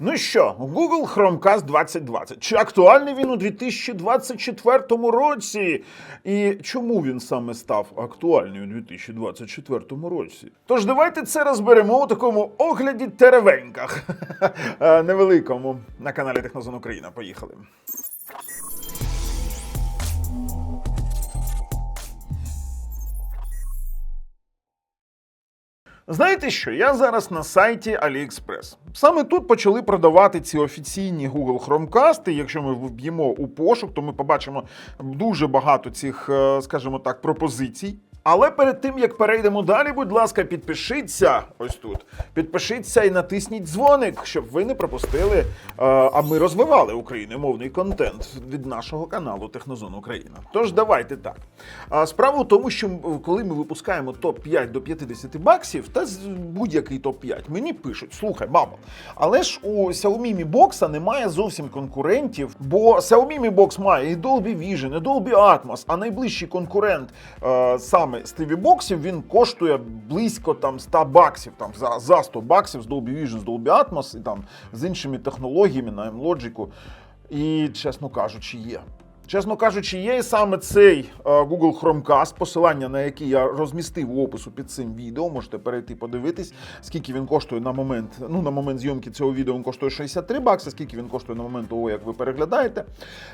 Ну що, Google Chromecast 2020. Чи актуальний він у 2024 році? І чому він саме став актуальний у 2024 році? Тож давайте це розберемо у такому огляді теревеньках Е, невеликому на каналі Технозон Україна. Поїхали. Знаєте що? Я зараз на сайті AliExpress. Саме тут почали продавати ці офіційні Google Chromecast. Якщо ми вб'ємо у пошук, то ми побачимо дуже багато цих, е, скажімо так, пропозицій. Але перед тим як перейдемо далі, будь ласка, підпишіться ось тут. Підпишіться і натисніть дзвоник, щоб ви не пропустили. е, А ми розвивали україномовний контент від нашого каналу Технозон Україна. Тож давайте так. Справа в тому, що коли ми випускаємо топ 5 до 50 баксів, та будь-який топ 5 мені пишуть: слухай, мамо, але ж у Xiaomi Mi Box немає зовсім конкурентів, бо Xiaomi Mi Box має і Dolby Vision, і Dolby Atmos, а найближчий конкурент е, саме TV боксів він коштує близько там 100 баксів, там за, за 100 баксів з Dolby Vision, з Dolby Atmos і там з іншими технологіями на M-Logic. І, чесно кажучи, є. Чесно кажучи, є саме цей е, Google Chromecast, посилання на який я розмістив у опису під цим відео. Можете перейти подивитись, скільки він коштує на момент. Ну, на момент зйомки цього відео він коштує 63 бакси, скільки він коштує на момент того, як ви переглядаєте.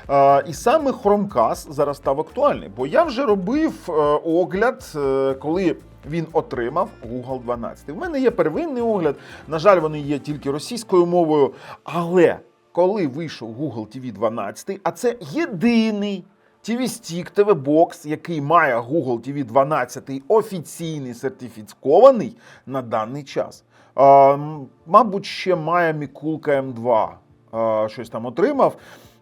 Е, і саме Chromecast зараз став актуальний, бо я вже робив е, огляд, коли. Він отримав Google 12. В мене є первинний огляд. На жаль, вони є тільки російською мовою. Але коли вийшов Google TV 12, а це єдиний TV Stick TV Box, який має Google TV 12 офіційний сертифікований на даний час. А, мабуть, ще має Мікулка М2 а, щось там отримав,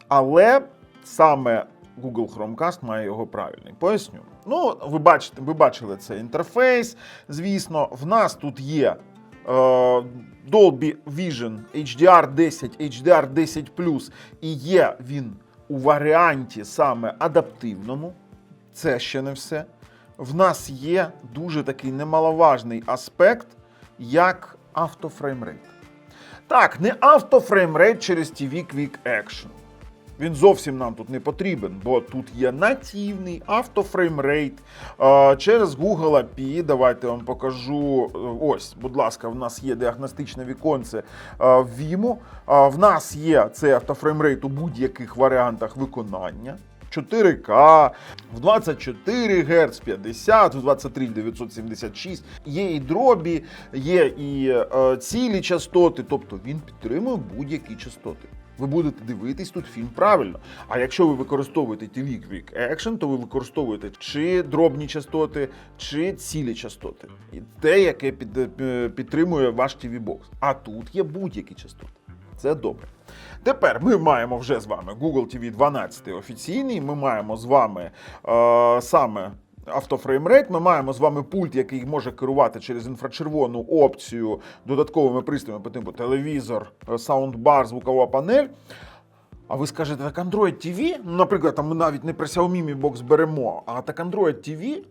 але саме Google Chromecast має його правильний. Поясню. Ну, ви бачите, ви бачили цей інтерфейс. Звісно, в нас тут є Dolby Vision HDR10, HDR10 і є він у варіанті саме адаптивному. Це ще не все. В нас є дуже такий немаловажний аспект, як автофреймрейт. Так, не автофреймрейт через TV Quick Action. Він зовсім нам тут не потрібен, бо тут є нативний автофреймрейт через Google API. Давайте вам покажу. Ось, будь ласка, в нас є діагностичне віконце в Vimo. В нас є цей автофреймрейт у будь-яких варіантах виконання. 4К, в 24 Гц, 50, в 23 976. Є і дробі, є і е, цілі частоти, тобто він підтримує будь-які частоти. Ви будете дивитись тут фільм правильно. А якщо ви використовуєте TV Quick Action, то ви використовуєте чи дробні частоти, чи цілі частоти. І те, яке під, е, підтримує ваш TV Box. А тут є будь-які частоти. Це добре. Тепер ми маємо вже з вами Google TV 12 офіційний. Ми маємо з вами е, саме автофреймрейт. Ми маємо з вами пульт, який може керувати через інфрачервону опцію додатковими пристроями по типу телевізор, е, саундбар, звукова панель. А ви скажете, так Android TV, наприклад, там ми навіть не про Xiaomi Mi Box беремо, а так Android TV,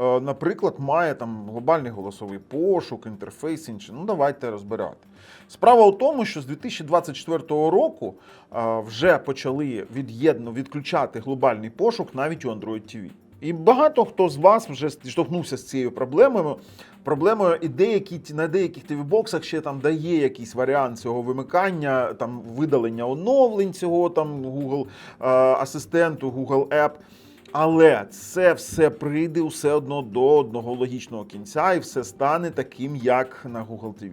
е, наприклад, має там глобальний голосовий пошук, інтерфейс інший. Ну, давайте розбирати. Справа у тому, що з 2024 року е, вже почали від'єдно відключати глобальний пошук навіть у Android TV. І багато хто з вас вже зіштовхнувся з цією проблемою. Проблемою і деякі на деяких TV-боксах ще там дає якийсь варіант цього вимикання, там видалення оновлень цього там Google е, асистенту, Google App. Але це все прийде все одно до одного логічного кінця, і все стане таким, як на Google TV.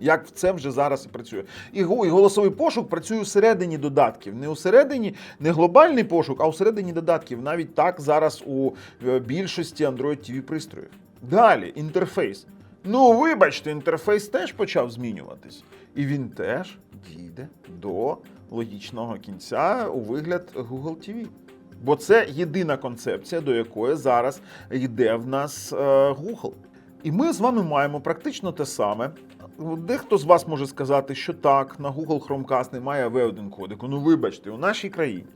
Як це вже зараз і працює. І голосовий пошук працює всередині додатків. Не усередині, не глобальний пошук, а усередині додатків. Навіть так зараз у е, більшості Android TV пристроїв. Далі інтерфейс. Ну, вибачте, інтерфейс теж почав змінюватись. І він теж дійде до логічного кінця у вигляд Google TV. Бо це єдина концепція, до якої зараз йде в нас е, Google. І ми з вами маємо практично те саме. Дехто з вас може сказати, що так, на Google Chromecast немає AV1 кодеку. Ну вибачте, у нашій країні,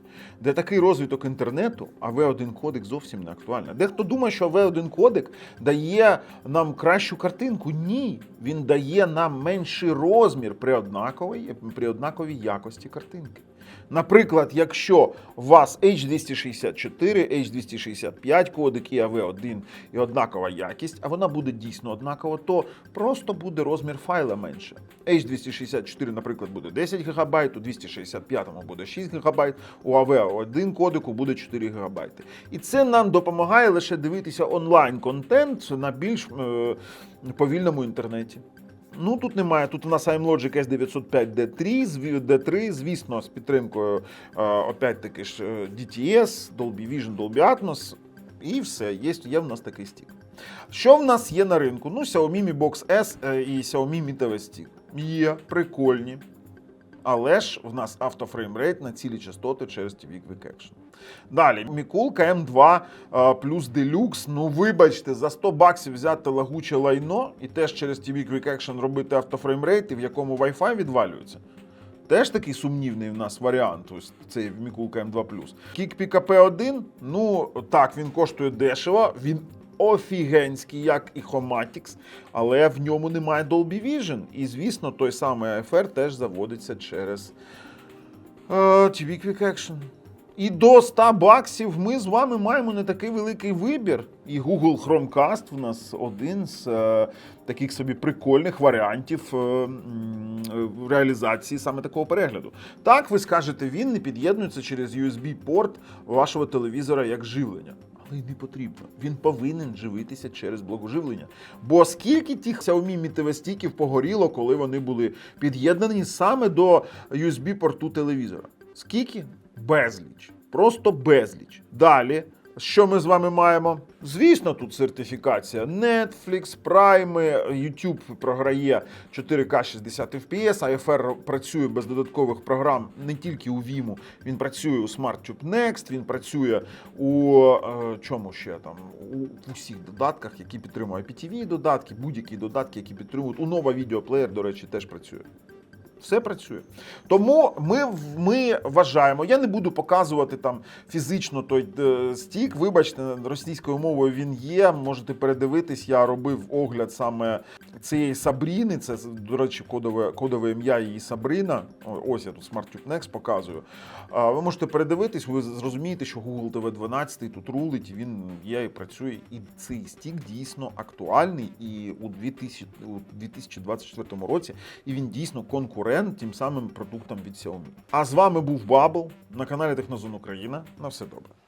де такий розвиток інтернету, AV1 кодек зовсім не актуальний. Дехто думає, що AV1 кодек дає нам кращу картинку. Ні, він дає нам менший розмір при однаковій, при однаковій якості картинки. Наприклад, якщо у вас H264, H265 кодек і AV1 і однакова якість, а вона буде дійсно однакова, то просто буде розмір файла менше. H264, наприклад, буде 10 ГБ, у 265 буде 6 ГБ, у AV1 кодеку буде 4 ГБ. І це нам допомагає лише дивитися онлайн-контент на більш е, повільному інтернеті. Ну тут немає. Тут у нас AMLogic S905D3, D3, звісно, з підтримкою е, опять-таки ж е, DTS, Dolby Vision, Dolby Atmos. І все, є, є в нас такий стік. Що в нас є на ринку? Ну, Xiaomi Mi Box S е, і Xiaomi Mi TV Stick. Є прикольні. Але ж в нас автофреймрейт на цілі частоти через TV Quick Action. Далі, Мікулка М2 е, плюс Deluxe. Ну, вибачте, за 100 баксів взяти лагуче лайно і теж через TV Quick Action робити автофреймрейт, і в якому Wi-Fi відвалюється. Теж такий сумнівний в нас варіант. Ось цей Мікулка М2 Кік PKP 1 ну так, він коштує дешево, він офігенський, як і Homatix, але в ньому немає Dolby Vision. І, звісно, той самий AFR теж заводиться через е, TV Quick Action. І до 100 баксів ми з вами маємо не такий великий вибір. І Google Chromecast в нас один з е, таких собі прикольних варіантів е, е, реалізації саме такого перегляду. Так, ви скажете, він не під'єднується через USB-порт вашого телевізора як живлення. Й не потрібно. Він повинен живитися через благоживлення. Бо скільки тих Xiaomi Mi TV стіків погоріло, коли вони були під'єднані саме до USB-порту телевізора? Скільки? Безліч. Просто безліч. Далі. Що ми з вами маємо? Звісно, тут сертифікація Netflix, Prime, YouTube програє 4К 60 FPS, AFR працює без додаткових програм не тільки у Vimeo, він працює у SmartTube Next, він працює у е, чому ще там у усіх додатках, які підтримують IPTV додатки, будь-які додатки, які підтримують. У нова відеоплеєр, до речі, теж працює. Все працює. Тому ми, ми вважаємо, я не буду показувати там фізично той е, стік. Вибачте, російською мовою він є. Можете передивитись. Я робив огляд саме цієї Сабріни. Це, до речі, кодове, кодове ім'я її Сабрина. Ось я тут SmartTube Next показую. Ви можете передивитись, ви зрозумієте, що Google TV 12 тут рулить, він є і працює. І цей стік дійсно актуальний і у 2000, у 2024 році, і він дійсно конкурент тим самим продуктам від Xiaomi. А з вами був Бабл на каналі Технозон Україна. На все добре.